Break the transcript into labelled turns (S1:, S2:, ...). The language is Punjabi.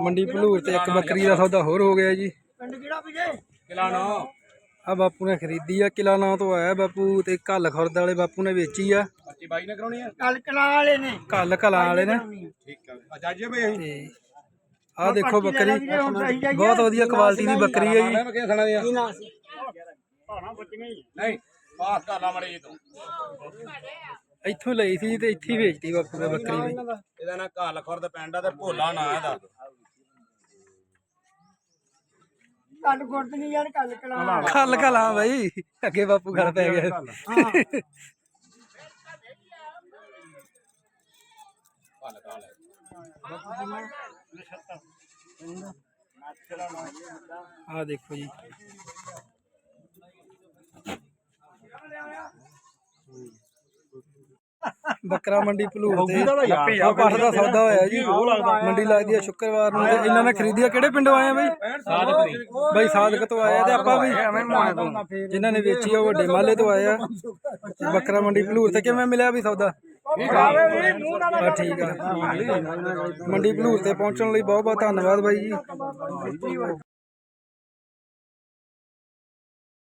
S1: ਮੰਡੀ ਭਲੂਰ ਤੇ ਇੱਕ ਬੱਕਰੀ ਦਾ ਸੌਦਾ ਹੋਰ ਹੋ ਗਿਆ ਜੀ।
S2: ਪਿੰਡ ਕਿਹੜਾ ਵੀਰੇ?
S3: ਕਿਲਾ ਨਾ।
S1: ਆ ਬਾਪੂ ਨੇ ਖਰੀਦੀ ਆ ਕਿਲਾ ਨਾਂ ਤੋਂ ਆਇਆ ਬਾਪੂ ਤੇ ਕੱਲ ਖੁਰਦ ਵਾਲੇ ਬਾਪੂ ਨੇ ਵੇਚੀ ਆ।
S3: 25 ਬਾਈ ਨੇ ਕਰਾਉਣੀ ਆ?
S2: ਕੱਲ ਕਲਾ ਵਾਲੇ ਨੇ।
S1: ਕੱਲ ਕਲਾਂ ਵਾਲੇ ਨੇ।
S3: ਠੀਕ ਆ। ਅੱਜ ਆਜੇ ਬਈ ਅਸੀਂ।
S1: ਤੇ ਆ ਦੇਖੋ ਬੱਕਰੀ ਬਹੁਤ ਵਧੀਆ ਕੁਆਲਿਟੀ ਦੀ ਬੱਕਰੀ ਹੈ ਜੀ।
S3: ਮੈਂ ਕਿਹਾ ਸਣਾ ਦੀਆਂ।
S2: ਕੀ ਨਾਂ ਸੀ
S3: ਨਹੀਂ ਪਾਸ ਕਰ ਲਾ ਮੜੇ ਜੀ ਤੂੰ।
S1: ਇੱਥੋਂ ਲਈ ਸੀ ਤੇ ਇੱਥੇ ਹੀ ਵੇਚਤੀ ਬਾਪੂ ਨੇ ਬੱਕਰੀ ਵੀ।
S3: ਇਹਦਾ ਨਾ ਘਾਲ ਖੁਰਦ ਪਿੰਡ ਆ ਤੇ ਭੋਲਾ ਨਾਂ ਇਹਦਾ।
S2: ਕੱਲ ਗੁਰਦ ਨਹੀਂ ਯਾਰ ਕੱਲ ਕਲਾ।
S1: ਖੱਲ ਕਲਾਂ ਬਾਈ। ਅੱਗੇ ਬਾਪੂ ਗੱਲ ਪੈ ਗਿਆ
S3: ਘਾਲ ਘਾਲ
S1: ਆ ਦੇਖੋ ਜੀ। ਬੱਕਰਾ ਮੰਡੀ ਭਲੂਰ ਤੇ ਆ ਪੱਠ ਦਾ ਸੌਦਾ ਹੋਇਆ ਜੀ। ਮੰਡੀ ਲੱਗਦੀ ਹੈ ਸ਼ੁੱਕਰਵਾਰ ਨੂੰ ਤੇ ਇਹਨਾਂ ਨੇ ਖਰੀਦਿਆ। ਕਿਹੜੇ ਪਿੰਡੋਂ ਆਏ ਆ ਬਈ? ਬਈ ਸਾਦਕ ਤੋਂ ਆਏ ਆ ਤੇ ਆਪਾਂ ਵੀ ਜਿਨ੍ਹਾਂ ਨੇ ਵੇਚੀ ਆ ਉਹ ਵੱਡੇ ਮਾਲੇ ਤੋਂ ਆਏ ਆ। ਬੱਕਰਾ ਮੰਡੀ ਭਲੂਰ ਤੇ ਕਿਵੇਂ ਮਿਲਿਆ ਵੀ ਸੌਦਾ? ਆ। ਠੀਕ ਆ। ਮੰਡੀ ਭਲੂਰ ਤੇ ਪਹੁੰਚਣ ਲਈ ਬਹੁਤ ਬਹੁਤ ਧੰਨਵਾਦ ਬਾਈ ਜੀ।